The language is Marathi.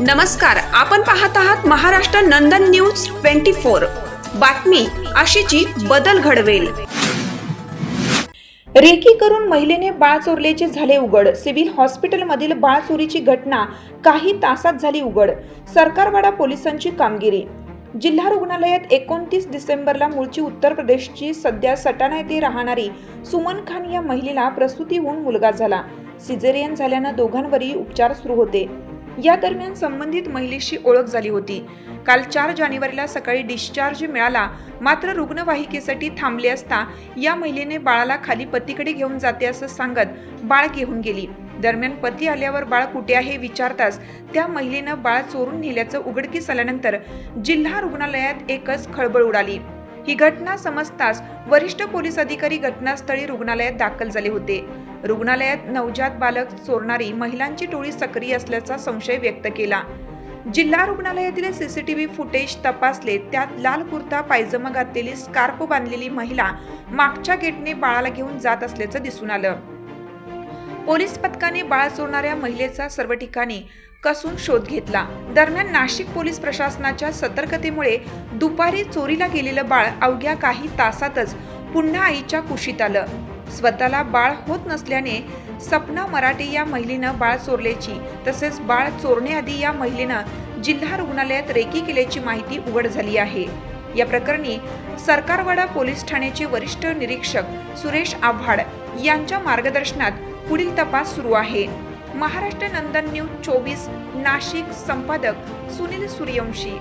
नमस्कार आपण पाहत आहात Maharashtra Nandan news twenty four. बातमी अशीची बदल घडवेल. रेकी करून महिलेने बाळ चोरल्याचे झाले उघड. सिव्हिल हॉस्पिटलमधील बाळ चोरीची घटना काही तासात झाली उघड. सरकारवाडा पोलिसांची कामगिरी. जिल्हा रुग्णालयात एकोणतीस डिसेंबरला मूळची उत्तर प्रदेशची सध्या सटाणा येथे राहणारी सुमन खान या महिलेला प्रसूती होऊन मुलगा झाला. सिझेरियन झाल्यानं दोघांवरही उपचार सुरू होते. या दरम्यान संबंधित महिलेशी ओळख झाली होती. काल चार जानेवारीला सकाळी डिस्चार्ज मिळाला मात्र रुग्णवाहिकेसाठी थांबले असता या महिलेने बाळाला खाली पतीकडे घेऊन जाते असं सांगत बाळ घेऊन गेली. दरम्यान पती आल्यावर बाळ कुठे आहे विचारताच त्या महिलेनं बाळ चोरून नेल्याचं उघडकीस आल्यानंतर जिल्हा रुग्णालयात एकच खळबळ उडाली. ही घटना समजताच वरिष्ठ पोलीस अधिकारी घटनास्थळी रुग्णालयात दाखल झाले होते. रुग्णालयात नवजात बालक चोरणारी महिलांची टोळी सक्रिय असल्याचा संशय व्यक्त केला. जिल्हा रुग्णालयातील सीसीटीव्ही फुटेज तपासले त्यात लाल कुर्ता पायजमा घातलेली स्कार्फ बांधलेली महिला मागच्या गेटने बाळाला घेऊन जात असल्याचं दिसून आलं. पोलीस पथकाने बाळ चोरणाऱ्या महिलेचा सर्व ठिकाणी कसून शोध घेतला. दरम्यान नाशिक पोलीस प्रशासनाच्या सतर्कतेमुळे दुपारी चोरीला गेलेलं बाळ अवघ्या काही तासातच पुन्हा आईच्या कुशीत आलं. स्वतःला बाळ होत नसल्याने सपना मराठे या महिलेनं बाळ चोरल्याची तसेच बाळ चोरण्याआधी या महिलेनं जिल्हा रुग्णालयात रेकी केल्याची माहिती उघड झाली आहे. या प्रकरणी सरकारवाडा पोलीस ठाण्याचे वरिष्ठ निरीक्षक सुरेश आव्हाड यांच्या मार्गदर्शनात पुढील तपास सुरू आहे. महाराष्ट्र नंदन न्यूज चोवीस नाशिक संपादक सुनील सूर्यवंशी.